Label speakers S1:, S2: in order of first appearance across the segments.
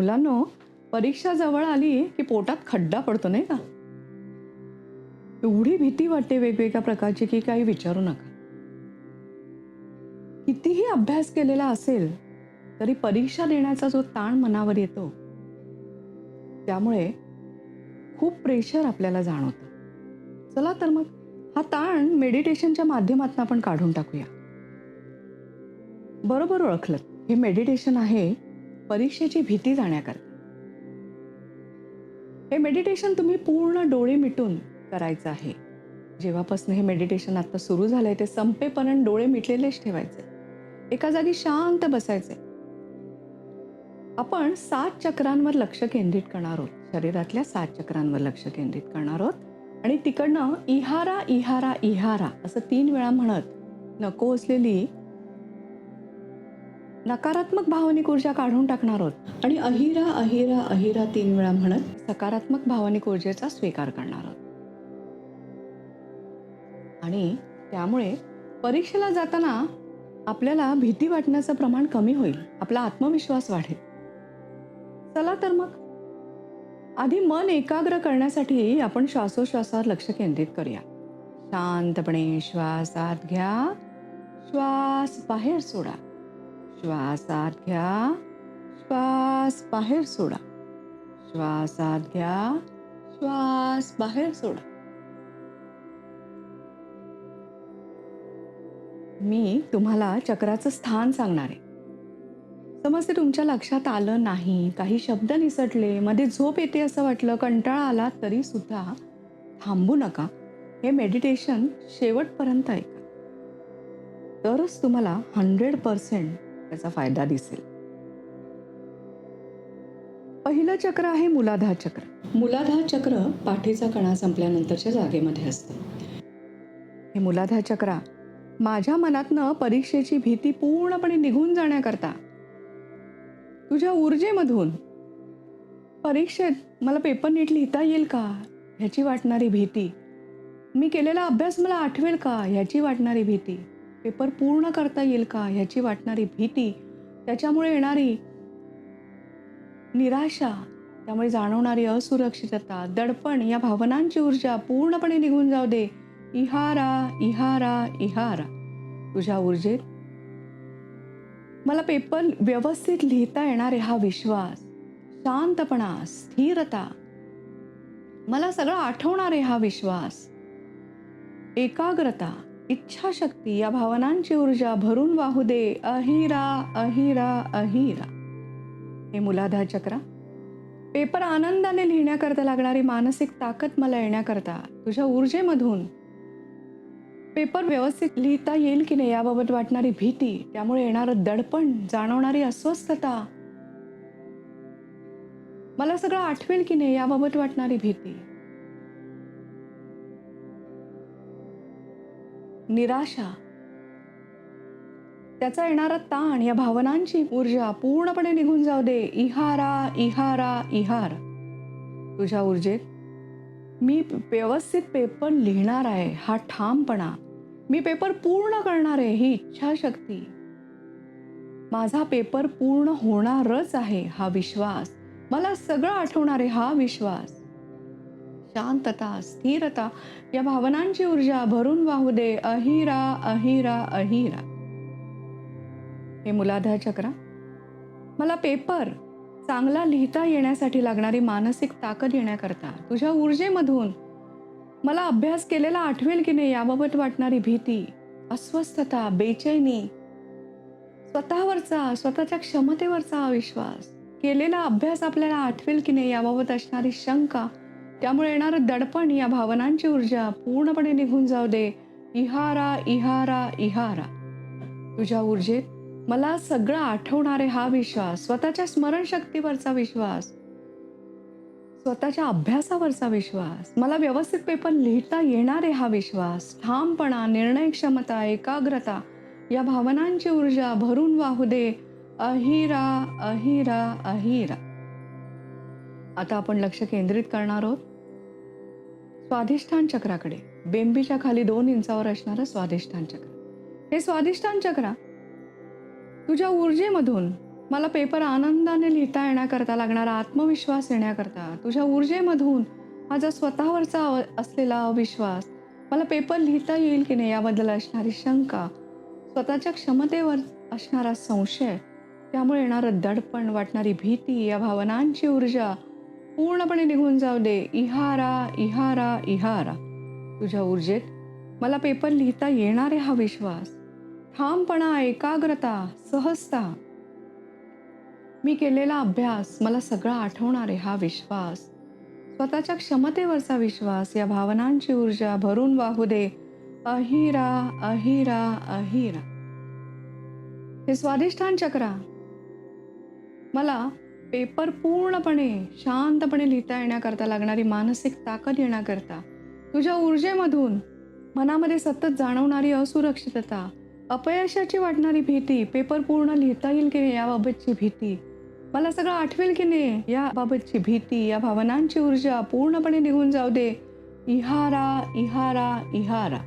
S1: मुलांनो परीक्षा जवळ आली की पोटात खड्डा पडतो नाही का? एवढी भीती वाटते वेगवेगळ्या प्रकारची की काही विचारू नका. कितीही अभ्यास केलेला असेल तरी परीक्षा देण्याचा जो ताण मनावर येतो त्यामुळे खूप प्रेशर आपल्याला जाणवतं. चला तर मग हा ताण मेडिटेशनच्या माध्यमातून आपण काढून टाकूया. बरोबर ओळखलं हे मेडिटेशन आहे परीक्षेची भीती जाण्याकरता. हे मेडिटेशन तुम्ही पूर्ण डोळे मिटून करायचं आहे. जेव्हापासून हे मेडिटेशन आत्ता सुरू झालंय ते संपेपर्यंत डोळे मिटलेलेच ठेवायचे. एका जागी शांत बसायचे. आपण सात चक्रांवर लक्ष केंद्रित करणार आहोत. शरीरातल्या सात चक्रांवर लक्ष केंद्रित करणार आहोत. आणि तिकडनं इहारा इहारा इहारा असं तीन वेळा म्हणत नको असलेली नकारात्मक भावनिक ऊर्जा काढून टाकणार आहोत. आणि अहिरा अहिरा अहिरा तीन वेळा म्हणत सकारात्मक भावनिक ऊर्जेचा स्वीकार करणार आहोत. आणि त्यामुळे परीक्षेला जाताना आपल्याला भीती वाटण्याचं प्रमाण कमी होईल. आपला आत्मविश्वास वाढेल. चला तर मग. आधी मन एकाग्र करण्यासाठी आपण श्वासोश्वासावर लक्ष केंद्रित करूया. शांतपणे श्वास आत घ्या. श्वास बाहेर सोडा. श्वास आत घ्या श्वास बाहेर सोडा. श्वास आत घ्या श्वास बाहेर सोडा. मी तुम्हाला चक्राचं स्थान सांगणार आहे. समज ते तुमच्या लक्षात आलं नाही काही शब्द निसटले मध्ये झोप येते असं वाटलं कंटाळा आला तरी सुद्धा थांबू नका. हे मेडिटेशन शेवटपर्यंत ऐका. तरच तुम्हाला हंड्रेड पर्सेंट त्याचा फायदा दिसेल. पहिलं चक्र आहे मुलाधार चक्र. मुलाधार चक्र पाठीचा कणा संपल्यानंतरच्या जागेमध्ये असतं. हे मुलाधार चक्रा माझ्या मनातनं परीक्षेची भीती पूर्णपणे निघून जाण्याकरता तुझ्या ऊर्जेमधून परीक्षेत मला पेपर नीट लिहिता येईल का? ह्याची वाटणारी भीती. मी केलेला अभ्यास मला आठवेल का? ह्याची वाटणारी भीती. पेपर पूर्ण करता येईल का ह्याची वाटणारी भीती त्याच्यामुळे येणारी निराशा त्यामुळे जाणवणारी असुरक्षितता दडपण या भावनांची ऊर्जा पूर्णपणे निघून जाऊ दे. इहारा इहारा इहारा. तुझ्या ऊर्जेत मला पेपर व्यवस्थित लिहिता येणार आहे हा विश्वास. शांतपणा स्थिरता. मला सगळं आठवणार आहे हा विश्वास. एकाग्रता. इच्छाशक्ती या भावनांची ऊर्जा भरून वाहू दे. अहिरा अहिरा अहिरा. हे मुलाधार चक्रा. पेपर आनंदाने लिहिण्याकरता लागणारी मानसिक ताकद मला येण्याकरता तुझ्या ऊर्जेमधून. पेपर व्यवस्थित लिहिता येईल की नाही याबाबत वाटणारी भीती त्यामुळे येणारं दडपण जाणवणारी अस्वस्थता. मला सगळं आठवेल की नाही याबाबत वाटणारी भीती. निराशा. त्याचा येणारा ताण या भावनांची ऊर्जा पूर्णपणे निघून जाऊ दे. इहारा इहारा इहार. तुझ्या ऊर्जेत मी व्यवस्थित पेपर लिहिणार आहे. हा ठामपणा. मी पेपर पूर्ण करणार आहे. ही इच्छाशक्ती. माझा पेपर पूर्ण होणारच आहे हा विश्वास. मला सगळं आठवणार आहे हा विश्वास. शांतता स्थिरता या भावनांची ऊर्जा भरून वाहू दे. अहिरा अहिरा अहिरा. हे मुलाधार चक्रा. मला पेपर चांगला लिहिता येण्यासाठी लागणारी मानसिक ताकद येण्याकरता तुझ्या ऊर्जेमधून मला अभ्यास केलेला आठवेल की नाही याबाबत वाटणारी भीती अस्वस्थता बेचैनी स्वतःवरचा स्वतःच्या क्षमतेवरचा अविश्वास केलेला अभ्यास आपल्याला आठवेल की नाही याबाबत असणारी शंका त्यामुळे येणारं दडपण या भावनांची ऊर्जा पूर्णपणे निघून जाऊ दे. इहारा इहारा इहारा. तुझ्या ऊर्जेत मला सगळं आठवणारे हा विश्वास स्वतःच्या स्मरणशक्तीवरचा विश्वास स्वतःच्या अभ्यासावरचा विश्वास मला व्यवस्थित पेपर लिहिता येणारे हा विश्वास ठामपणा निर्णय क्षमता एकाग्रता या भावनांची ऊर्जा भरून वाहू दे. अहिरा अहिरा अहिरा. आता आपण लक्ष केंद्रित करणार आहोत. स्वाधिष्ठान चक्राकडे. बेंबीच्या खाली दोन इंचावर असणारं स्वाधिष्ठान चक्र. हे स्वाधिष्ठान चक्र तुझ्या ऊर्जेमधून मला पेपर आनंदाने लिहिता येण्याकरता लागणारा आत्मविश्वास येण्याकरता तुझ्या ऊर्जेमधून माझा स्वतःवरचा असलेला अविश्वास मला पेपर लिहिता येईल की नाही याबद्दल असणारी शंका स्वतःच्या क्षमतेवर असणारा संशय त्यामुळे येणारं दडपण वाटणारी भीती या भावनांची ऊर्जा पूर्णपणे निघून जाऊ दे. इहारा इहारा इहारा. तुझ्या ऊर्जेत मला पेपर लिहिता येणार आहे हा विश्वास. ठामपणा एकाग्रता सहजता. मी केलेला अभ्यास मला सगळं आहे हा विश्वास. स्वतःच्या क्षमतेवरचा विश्वास या भावनांची ऊर्जा भरून वाहू दे. अहिरा अहिरा अहिरा. हे स्वादिष्टान चक्रा. मला पेपर पूर्णपणे शांतपणे लिहिता येण्याकरता लागणारी मानसिक ताकद येण्याकरता तुझ्या ऊर्जेमधून मनामध्ये सतत जाणवणारी असुरक्षितता अपयशाची वाटणारी भीती पेपर पूर्ण लिहिता येईल की नाही याबाबतची भीती मला सगळं आठवेल की नाही याबाबतची भीती या भावनांची ऊर्जा पूर्णपणे निघून जाऊ दे. इहारा इहारा इहारा.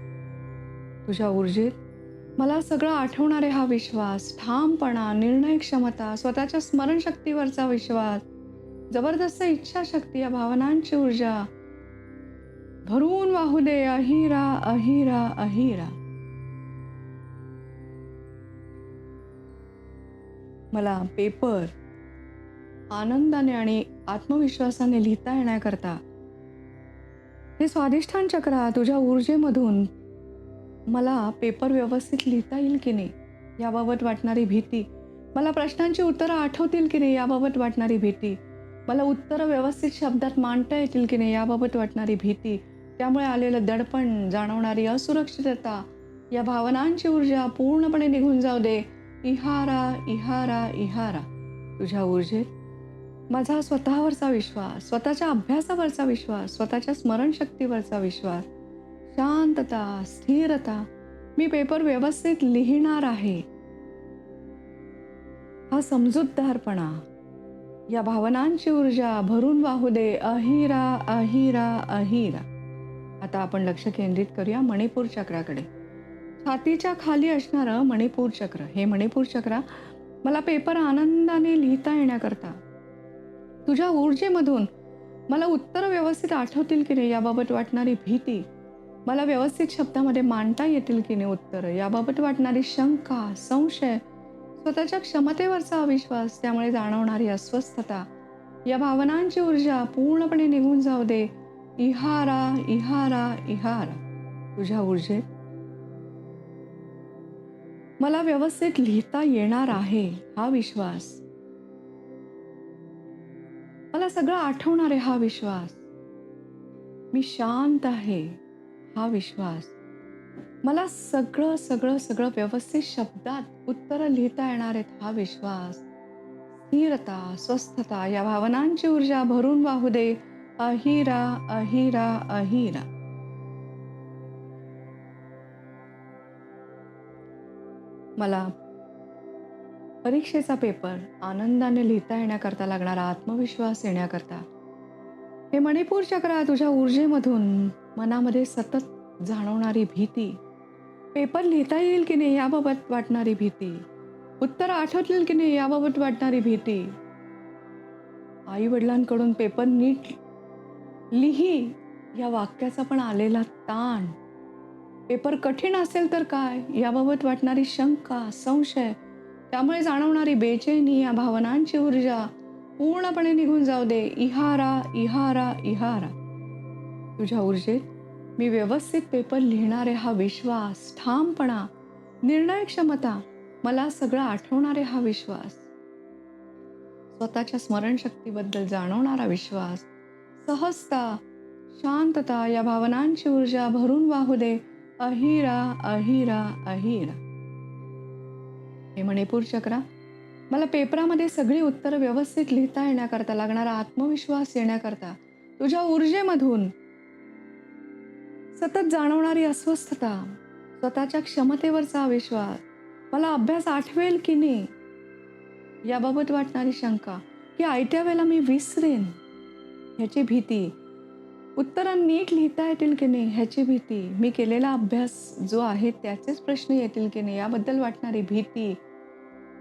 S1: तुझ्या ऊर्जेत मला सगळं आठवणारे हा विश्वास. ठामपणा निर्णय क्षमता स्वतःच्या स्मरणशक्तीवरचा विश्वास जबरदस्त इच्छाशक्ती या भावनांची ऊर्जा. भरून वाहू दे अहिरा अहिरा अहिरा. मला पेपर आनंदाने आणि आत्मविश्वासाने लिहिता येण्याकरता. हे स्वादिष्टान चक्र तुझ्या ऊर्जेमधून मला पेपर व्यवस्थित लिहिता येईल की नाही याबाबत वाटणारी भीती? मला प्रश्नांची उत्तरं आठवतील की नाही याबाबत वाटणारी भीती? मला उत्तरं व्यवस्थित शब्दात मांडता येतील की नाही याबाबत वाटणारी भीती? त्यामुळे आलेलं दडपण जाणवणारी असुरक्षितता? या भावनांची ऊर्जा पूर्णपणे निघून जाऊ दे. इहारा इहारा इहारा. तुझ्या ऊर्जेत? माझा स्वतःवरचा विश्वास स्वतःच्या अभ्यासावरचा विश्वास स्वतःच्या स्मरणशक्तीवरचा विश्वास. शांतता स्थिरता मी पेपर व्यवस्थित लिहिणार आहे. हा समजूतदारपणा. या भावनांची ऊर्जा भरून वाहू दे. अहिरा अहिरा अहिरा. आता आपण लक्ष केंद्रित करूया मणिपूर चक्राकडे. छातीच्या खाली असणारं मणिपूर चक्र. हे मणिपूर चक्र मला पेपर आनंदाने लिहिता येण्याकरता. तुझ्या ऊर्जेमधून मला उत्तर व्यवस्थित आठवतील की नाही याबाबत वाटणारी भीती मला व्यवस्थित शब्दामध्ये मांडता येतील की नाही उत्तरं? याबाबत वाटणारी शंका संशय स्वतःच्या क्षमतेवरचा अविश्वास त्यामुळे जाणवणारी अस्वस्थता. या भावनांची ऊर्जा पूर्णपणे निघून जाऊ दे. इहारा इहारा इहारा. तुझ्या ऊर्जेत? मला व्यवस्थित लिहिता येणार आहे हा विश्वास. मला सगळं आठवणार आहे हा विश्वास. मी शांत आहे. हा विश्वास. मला सगळं सगळं सगळं व्यवस्थित शब्दात उत्तरं लिहिता येणार आहेत हा विश्वास. स्थिरता स्वस्थता या भावनांची ऊर्जा भरून वाहू दे. अहिरा अहिरा अहिरा. मला परीक्षेचा पेपर आनंदाने लिहिता येण्याकरता लागणारा आत्मविश्वास येण्याकरता. हे मणिपूर चक्र तुझ्या ऊर्जेमधून मनामध्ये सतत जाणवणारी भीती. पेपर लिहिता येईल की नाही याबाबत वाटणारी भीती. उत्तर आठवतील की नाही याबाबत वाटणारी भीती. आई वडिलांकडून पेपर नीट लिही. या वाक्याचा पण आलेला ताण. पेपर कठीण असेल तर काय? याबाबत वाटणारी शंका संशय त्यामुळे जाणवणारी बेचैनी या भावनांची ऊर्जा पूर्णपणे निघून जाऊ दे. इहारा इहारा इहारा. तुझ्या ऊर्जेत मी व्यवस्थित पेपर लिहिणारे हा विश्वास ठामपणा निर्णय क्षमता मला सगळं आठवणारे हा विश्वास. स्वतःच्या स्मरणशक्तीबद्दल जाणवणारा विश्वास सहजता शांतता या भावनांची ऊर्जा भरून वाहू दे. अहिरा अहिरा अहिरा. हे मणिपूर चक्रा मला पेपरामध्ये सगळी उत्तरं व्यवस्थित लिहिता येण्याकरता लागणारा आत्मविश्वास येण्याकरता तुझ्या ऊर्जेमधून सतत जाणवणारी अस्वस्थता स्वतःच्या क्षमतेवरचा विश्वास मला अभ्यास आठवेल की नाही? याबाबत वाटणारी शंका की आयत्या वेळेला मी विसरेन? ह्याची भीती. उत्तरं नीट लिहिता येतील की नाही ह्याची भीती. मी केलेला अभ्यास जो आहे त्याचेच प्रश्न येतील की नाही याबद्दल वाटणारी भीती.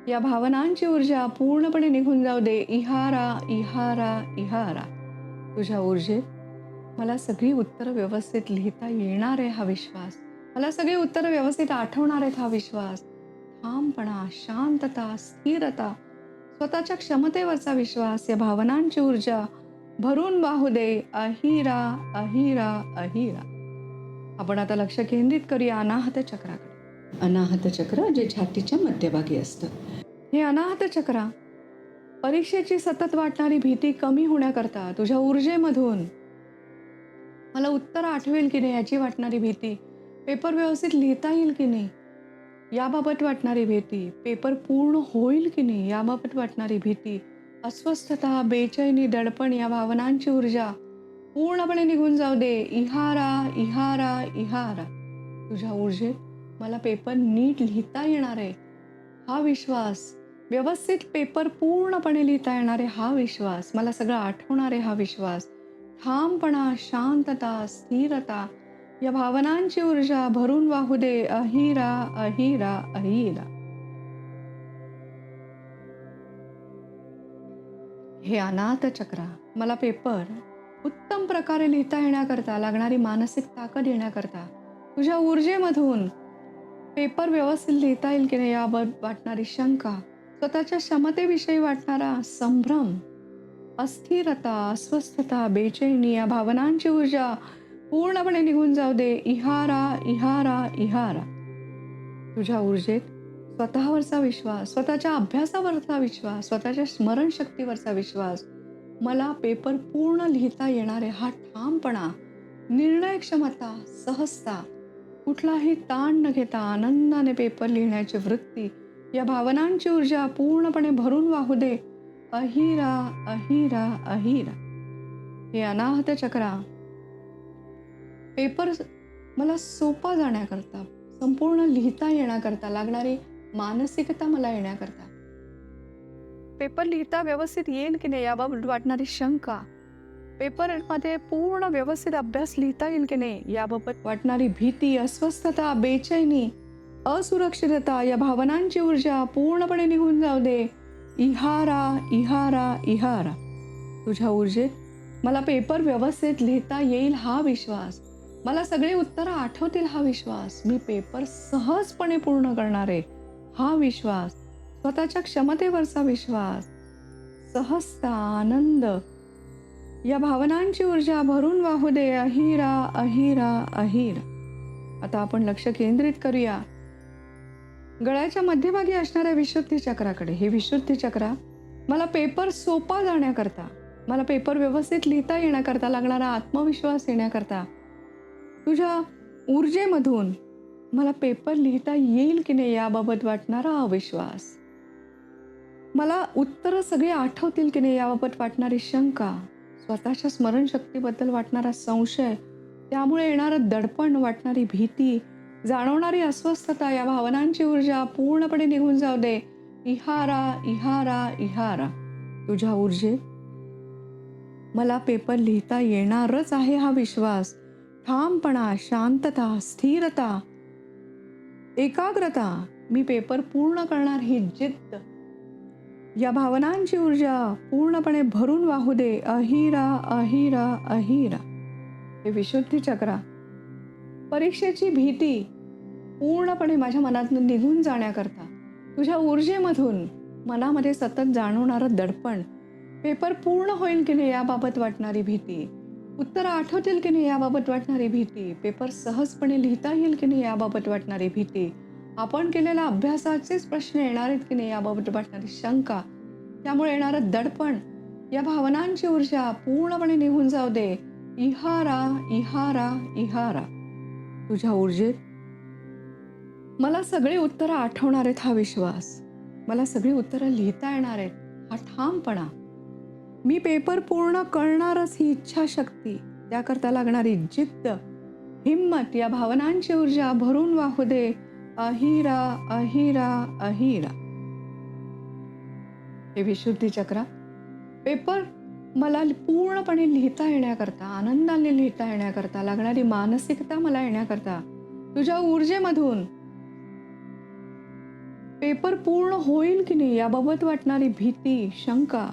S1: या भावनांची ऊर्जा पूर्णपणे निघून जाऊ दे. इहारा इहारा इहारा. तुझ्या ऊर्जेत मला सगळी उत्तरं व्यवस्थित लिहिता येणार आहे हा विश्वास. मला सगळी उत्तरं व्यवस्थित आठवणार आहेत हा विश्वास. ठामपणा शांतता स्थिरता स्वतःच्या क्षमतेवरचा विश्वास या भावनांची ऊर्जा. भरून वाहू दे अहिरा अहिरा अहिरा. आपण आता लक्ष केंद्रित करूया अनाहत चक्राकडे. अनाहत चक्र जे छातीच्या मध्यभागी असतं. हे अनाहत चक्र परीक्षेची सतत वाटणारी भीती कमी होण्याकरता तुझ्या ऊर्जेमधून मला उत्तर आठवेल की नाही याची वाटणारी भीती? पेपर व्यवस्थित लिहिता येईल की नाही? याबाबत वाटणारी भीती पेपर पूर्ण होईल की नाही याबाबत वाटणारी भीती अस्वस्थता बेचैनी दडपण या भावनांची ऊर्जा पूर्णपणे निघून जाऊ दे. इहारा इहारा इहारा. तुझ्या ऊर्जेत मला पेपर नीट लिहिता येणार आहे. हा विश्वास व्यवस्थित पेपर पूर्णपणे लिहिता येणार आहे हा विश्वास. मला सगळं आठवणार आहे हा विश्वास. ठामपणा शांतता स्थिरता या भावनांची ऊर्जा भरून वाहू दे. अहिरा अहिरा अहिरा. हे अनाथ चक्रा मला पेपर उत्तम प्रकारे लिहिता येण्याकरता लागणारी मानसिक ताकद येण्याकरता तुझ्या ऊर्जेमधून पेपर व्यवस्थित लिहिता येईल की नाही याबाबत वाटणारी शंका स्वतःच्या क्षमतेविषयी वाटणारा संभ्रम अस्थिरता अस्वस्थता बेचैनी या भावनांची ऊर्जा पूर्णपणे निघून जाऊ दे. इहारा इहारा इहारा. तुझ्या ऊर्जेत स्वतःवरचा विश्वास स्वतःच्या अभ्यासावरचा विश्वास स्वतःच्या स्मरणशक्तीवरचा विश्वास. मला पेपर पूर्ण लिहिता येणारे हा ठामपणा निर्णय क्षमता सहजता. कुठलाही ताण न घेता आनंदाने पेपर लिहिण्याची वृत्ती या भावनांची ऊर्जा पूर्णपणे भरून वाहू दे. अहिरा अहिरा अहिरा. हे अनाहत चक्रा. पेपर मला सोपा जाण्याकरता संपूर्ण लिहिता येण्याकरता लागणारी मानसिकता मला येण्याकरता. पेपर लिहिता व्यवस्थित येईल की नाही याबाबत वाटणारी शंका. पेपरमध्ये पूर्ण व्यवस्थित अभ्यास लिहिता येईल की नाही याबाबत वाटणारी भीती अस्वस्थता बेचैनी असुरक्षितता या भावनांची ऊर्जा पूर्णपणे निघून जाऊ दे. इहारा इहारा इहारा. तुझ्या ऊर्जेत मला पेपर व्यवस्थित लिहिता येईल हा विश्वास. मला सगळे उत्तरं आठवतील हा विश्वास. मी पेपर सहजपणे पूर्ण करणार. आहे हा विश्वास. स्वतःच्या क्षमतेवरचा विश्वास. सहजता आनंद. या भावनांची ऊर्जा भरून वाहू दे. अहिरा अहिरा अहिरा. आता आपण लक्ष केंद्रित करूया. गळ्याच्या मध्यभागी असणाऱ्या विशुद्धी चक्राकडे. हे विशुद्धी चक्र मला पेपर सोपा जाण्याकरता मला पेपर व्यवस्थित लिहिता येण्याकरता लागणारा आत्मविश्वास येण्याकरता तुझ्या ऊर्जेमधून मला पेपर लिहिता येईल की नाही याबाबत वाटणारा अविश्वास? मला उत्तरं सगळी आठवतील की नाही याबाबत वाटणारी शंका स्वतःच्या स्मरणशक्तीबद्दल वाटणारा संशय त्यामुळे येणारं दडपण वाटणारी भीती जाणवणारी अस्वस्थता या भावनांची ऊर्जा पूर्णपणे निघून जाऊ दे. इहारा इहारा इहारा. तुझ्या ऊर्जेत मला पेपर लिहिता येणारच आहे हा विश्वास. ठामपणा शांतता स्थिरता एकाग्रता. मी पेपर पूर्ण करणार ही जिद्द. या भावनांची ऊर्जा पूर्णपणे भरून वाहू दे. अहिरा अहिरा अहिरा. हे विशुद्धी चक्रा. परीक्षेची भीती पूर्णपणे माझ्या मनातून निघून जाण्याकरता तुझ्या ऊर्जेमधून मनामध्ये सतत जाणवणारं दडपण पेपर पूर्ण होईल की नाही याबाबत वाटणारी भीती उत्तर आठवतील की नाही याबाबत वाटणारी भीती पेपर सहजपणे लिहिता येईल की नाही याबाबत वाटणारी भीती आपण केलेल्या अभ्यासाचेच प्रश्न येणार आहेत की नाही याबाबत वाटणारी शंका त्यामुळे येणारं दडपण या भावनांची ऊर्जा पूर्णपणे निघून जाऊ दे. इहारा इहारा इहारा. तुझ्या ऊर्जेत मला सगळी उत्तरं आठवणार आहेत हा विश्वास. मला सगळी उत्तरं लिहिता येणार आहेत हा ठामपणा. मी पेपर पूर्ण करणारच ही इच्छाशक्ती त्याकरता लागणारी जिद्द हिम्मत या भावनांची ऊर्जा भरून वाहू दे. अहिरा अहिरा अहिरा. हे विशुद्धी चक्रा. पेपर मला पूर्णपणे लिहिता येण्याकरता आनंदाने लिहिता येण्याकरता लागणारी मानसिकता मला येण्याकरता तुझ्या ऊर्जेमधून पेपर पूर्ण होईल की नाही याबाबत वाटणारी भीती शंका?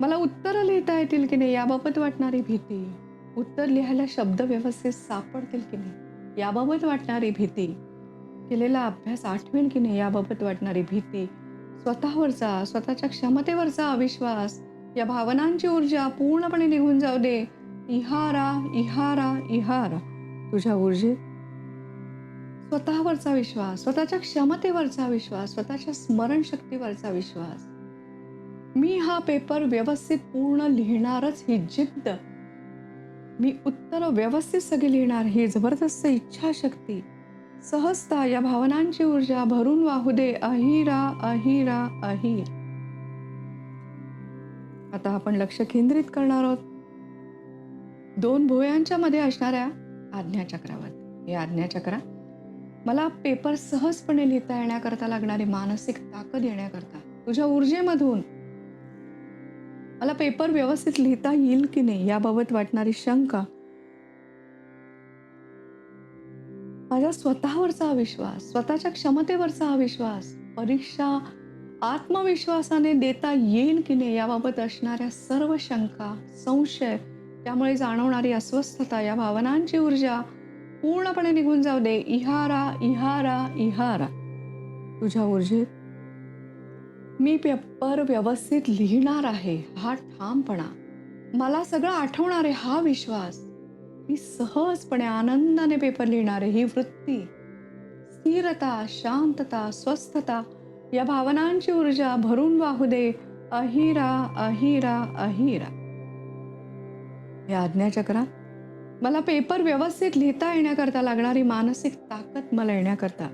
S1: मला उत्तरं लिहिता येतील की नाही याबाबत वाटणारी भीती? उत्तर लिहायला शब्द व्यवस्थित सापडतील की नाही याबाबत वाटणारी भीती? केलेला अभ्यास आठवेल की नाही याबाबत वाटणारी भीती? स्वतःवरचा स्वतःच्या क्षमतेवरचा अविश्वास या भावनांची ऊर्जा पूर्णपणे निघून जाऊ दे. इहारा इहारा इहारा. तुझ्या ऊर्जेत स्वतःवरचा विश्वास स्वतःच्या क्षमतेवरचा विश्वास स्वतःच्या स्मरणशक्तीवरचा विश्वास. मी हा पेपर व्यवस्थित पूर्ण लिहिणारच ही जिद्द. मी उत्तर व्यवस्थित सगळी लिहिणार ही जबरदस्त इच्छाशक्ती. सहजता या भावनांची ऊर्जा भरून वाहू दे अहिरा अहिरा अहिर. आता आपण लक्ष केंद्रित करणार आहोत. दोन भुयांच्या मध्ये असणाऱ्या आज्ञाचक्रावर. हे आज्ञाचक्रा मला पेपर सहजपणे लिहिता येण्याकरता लागणारी मानसिक ताकद येण्याकरता. तुझ्या ऊर्जेमधून मला पेपर व्यवस्थित लिहिता येईल की नाही याबाबत वाटणारी शंका. माझ्या स्वतःवरचा विश्वास स्वतःच्या क्षमतेवरचा विश्वास परीक्षा आत्मविश्वासाने देता येईल की नाही याबाबत असणाऱ्या सर्व शंका संशय त्यामुळे जाणवणारी अस्वस्थता या भावनांची ऊर्जा पूर्णपणे निघून जाऊ दे. इहारा इहारा इहारा. तुझ्या ऊर्जेत मी पेपर व्यवस्थित लिहिणार आहे. हा ठामपणा. मला सगळं आठवणार आहे हा विश्वास. मी सहजपणे आनंदाने पेपर लिहिणार आहे ही वृत्ती. स्थिरता शांतता स्वस्थता या भावनांची ऊर्जा भरून वाहू दे. अहिरा अहिरा अहिरा. या आज्ञाचक्रात मला पेपर व्यवस्थित लिहिता येण्याकरता लागणारी मानसिक ताकद मला येण्याकरता.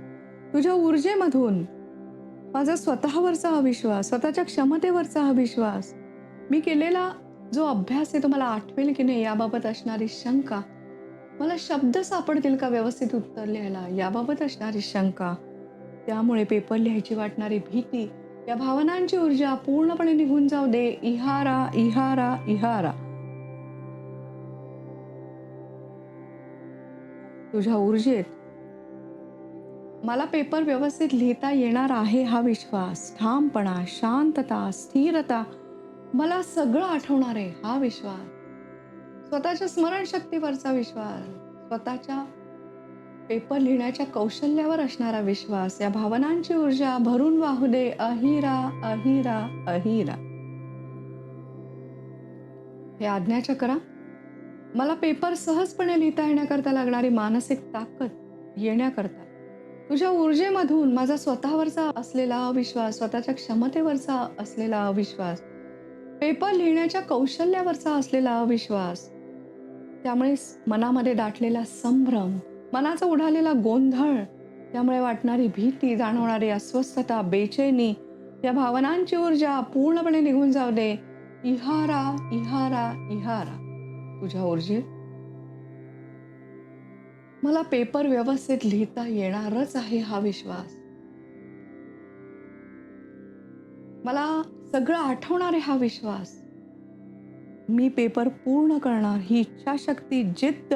S1: तुझ्या ऊर्जेमधून माझा स्वतःवरचा हा विश्वास स्वतःच्या क्षमतेवरचा हा विश्वास मी केलेला जो अभ्यास आहे तो मला आठवेल की नाही याबाबत असणारी शंका मला शब्द सापडतील का व्यवस्थित उत्तर लिहायला याबाबत असणारी शंका त्यामुळे पेपर लिहायची वाटणारी भीती या भावनांची ऊर्जा पूर्णपणे निघून जाऊ दे. इहारा इहारा इहारा. तुझ्या ऊर्जेत. मला पेपर व्यवस्थित लिहिता येणार आहे हा विश्वास. ठामपणा शांतता स्थिरता. मला सगळं आठवणार आहे हा विश्वास. स्वतःच्या स्मरणशक्तीवरचा विश्वास. स्वतःच्या पेपर लिहिण्याच्या कौशल्यावर असणारा विश्वास. या भावनांची ऊर्जा भरून वाहू दे. अहिरा अहिरा अहिरा. हे आज्ञाचक्रा मला पेपर सहजपणे लिहिता येण्याकरता लागणारी मानसिक ताकद येण्याकरता. तुझ्या ऊर्जेमधून माझा स्वतःवरचा असलेला अविश्वास स्वतःच्या क्षमतेवरचा असलेला अविश्वास पेपर लिहिण्याच्या कौशल्यावरचा असलेला अविश्वास त्यामुळे मनामध्ये दाटलेला संभ्रम मनाचा उडालेला गोंधळ त्यामुळे वाटणारी भीती जाणवणारी अस्वस्थता बेचैनी या भावनांची ऊर्जा पूर्णपणे निघून जाऊ दे. इहारा इहारा इहारा. तुझ्या ऊर्जेत मला पेपर व्यवस्थित लिहिता येणारच आहे हा विश्वास. मला सगळं आठवणार आहे हा विश्वास. मी पेपर पूर्ण करणार ही इच्छाशक्ती जिद्द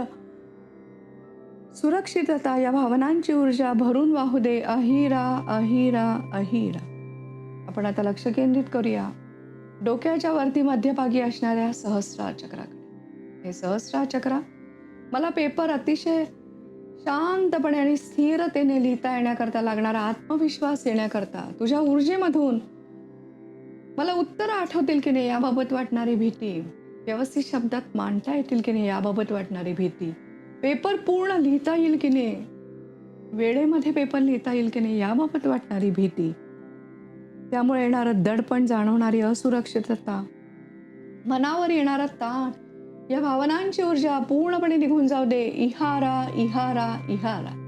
S1: सुरक्षितता या भावनांची ऊर्जा भरून वाहू दे. अहिरा अहिरा अहिरा. आपण आता लक्ष केंद्रित करूया. डोक्याच्या वरती मध्यभागी असणाऱ्या सहस्रार चक्राकडे हे सहस्रार मला पेपर अतिशय शांतपणे आणि स्थिरतेने लिहिता येण्याकरता लागणारा आत्मविश्वास येण्याकरता तुझ्या ऊर्जेमधून मला उत्तर आठवतील की नाही याबाबत वाटणारी भीती. व्यवस्थित शब्दात मांडता येतील की नाही याबाबत वाटणारी भीती. पेपर पूर्ण लिहिता येईल की नाही? वेळेमध्ये पेपर लिहिता येईल की नाही याबाबत वाटणारी भीती. त्यामुळे येणारं दडपण जाणवणारी असुरक्षितता. मनावर येणारा ताण या भावनांची ऊर्जा पूर्णपणे निघून जाऊ दे. इहारा इहारा इहारा.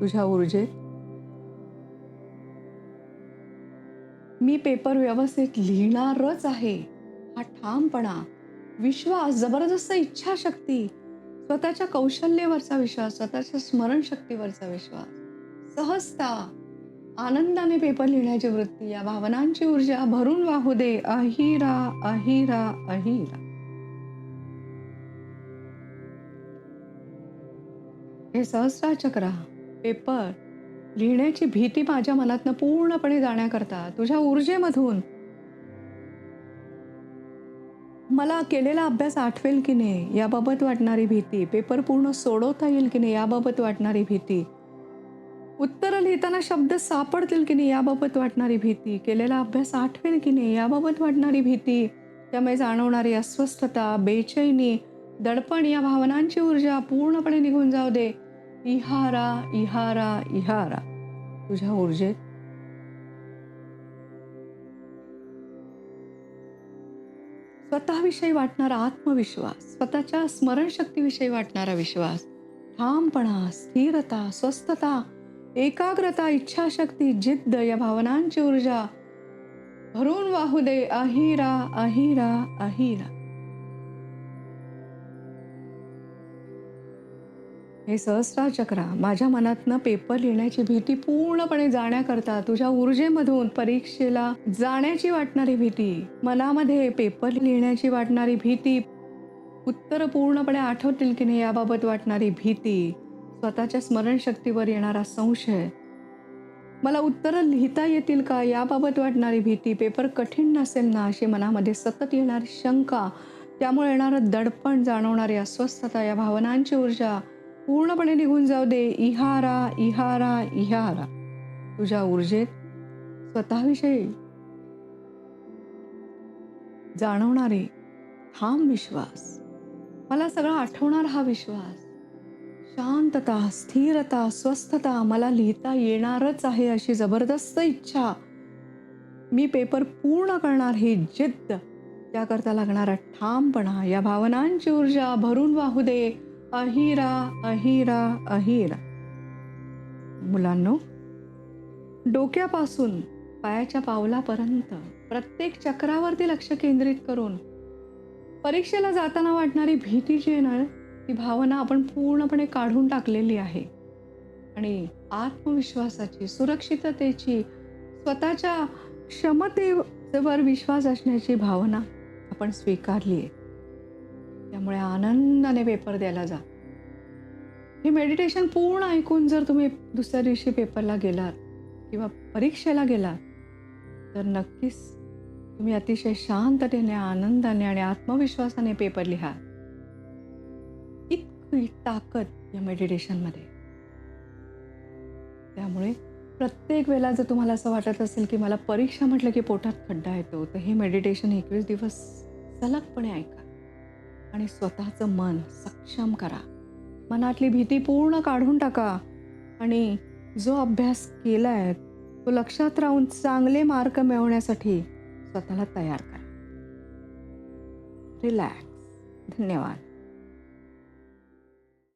S1: तुझ्या ऊर्जेत मी पेपर व्यवस्थित लिहिणारच आहे. हा ठामपणा विश्वास जबरदस्त इच्छाशक्ती स्वतःच्या कौशल्यावरचा विश्वास स्वतःच्या स्मरणशक्तीवरचा विश्वास सहजता आनंदाने पेपर लिहिण्याची वृत्ती या भावनांची ऊर्जा भरून वाहू दे. अहिरा अहिरा अहिरा. हे सहस्रा चक्र पेपर लिहिण्याची भीती माझ्या मनातनं पूर्णपणे जाण्याकरता तुझ्या ऊर्जेमधून. मला केलेला अभ्यास आठवेल की नाही याबाबत वाटणारी भीती. पेपर पूर्ण सोडवता येईल की नाही याबाबत वाटणारी भीती. उत्तरं लिहिताना शब्द सापडतील की नाही याबाबत वाटणारी भीती. केलेला अभ्यास आठवेल की नाही याबाबत वाटणारी भीती. त्यामुळे जाणवणारी अस्वस्थता बेचैनी दडपण या भावनांची ऊर्जा पूर्णपणे निघून जाऊ दे. इहारा इहारा इहारा. तुझ्या ऊर्जेत? स्वतःविषयी वाटणारा आत्मविश्वास स्वतःच्या स्मरणशक्तीविषयी वाटणारा विश्वास ठामपणा स्थिरता स्वस्थता एकाग्रता इच्छाशक्ती जिद्द या भावनांची ऊर्जा. भरून वाहू दे अहिरा अहिरा अहिरा. हे सहस्रा चक्रा माझ्या मनातनं पेपर लिहिण्याची भीती पूर्णपणे जाण्याकरता तुझ्या ऊर्जेमधून परीक्षेला जाण्याची वाटणारी भीती मनामध्ये पेपर लिहिण्याची वाटणारी भीती उत्तर पूर्णपणे आठवतील की नाही याबाबत वाटणारी भीती स्वतःच्या स्मरणशक्तीवर येणारा संशय. मला उत्तरं लिहिता येतील का याबाबत वाटणारी भीती पेपर कठीण नसेल ना अशी मनामध्ये सतत येणारी शंका त्यामुळे येणारं दडपण जाणवणारी अस्वस्थता या भावनांची ऊर्जा पूर्णपणे निघून जाऊ दे. इहारा इहारा इहारा. तुझ्या ऊर्जेत स्वतःविषयी जाणवणारे ठाम विश्वास. मला सगळं आठवणार हा विश्वास. शांतता स्थिरता स्वस्थता मला लिहिता येणारच आहे अशी जबरदस्त इच्छा. मी पेपर पूर्ण करणार ही जिद्द. त्याकरता लागणारा ठामपणा या भावनांची ऊर्जा भरून वाहू दे. अहिरा अहिरा अहिरा. मुलांनो डोक्यापासून पायाच्या पावलापर्यंत प्रत्येक चक्रावरती लक्ष केंद्रित करून परीक्षेला जाताना वाटणारी भीती जी आहे ना ती भावना आपण पूर्णपणे काढून टाकलेली आहे. आणि आत्मविश्वासाची सुरक्षिततेची स्वतःच्या क्षमतेवर विश्वास असण्याची भावना आपण स्वीकारली आहे. त्यामुळे आनंदाने पेपर द्यायला जा. हे मेडिटेशन पूर्ण ऐकून जर तुम्ही दुसऱ्या दिवशी पेपरला गेलात किंवा परीक्षेला गेलात तर नक्कीच तुम्ही अतिशय शांततेने आनंदाने आणि आत्मविश्वासाने पेपर लिहा. इतकी ताकद या मेडिटेशनमध्ये त्यामुळे प्रत्येक वेळेला जर तुम्हाला असं वाटत असेल की मला परीक्षा म्हटलं की पोटात खड्डा येतो तर हे मेडिटेशन एकवीस दिवस सलगपणे ऐका. आणि स्वतःचं मन सक्षम करा. मनातली भीती पूर्ण काढून टाका. आणि जो अभ्यास केला आहे तो लक्षात राहून चांगले मार्क मिळवण्यासाठी स्वतःला तयार करा. रिलॅक्स धन्यवाद.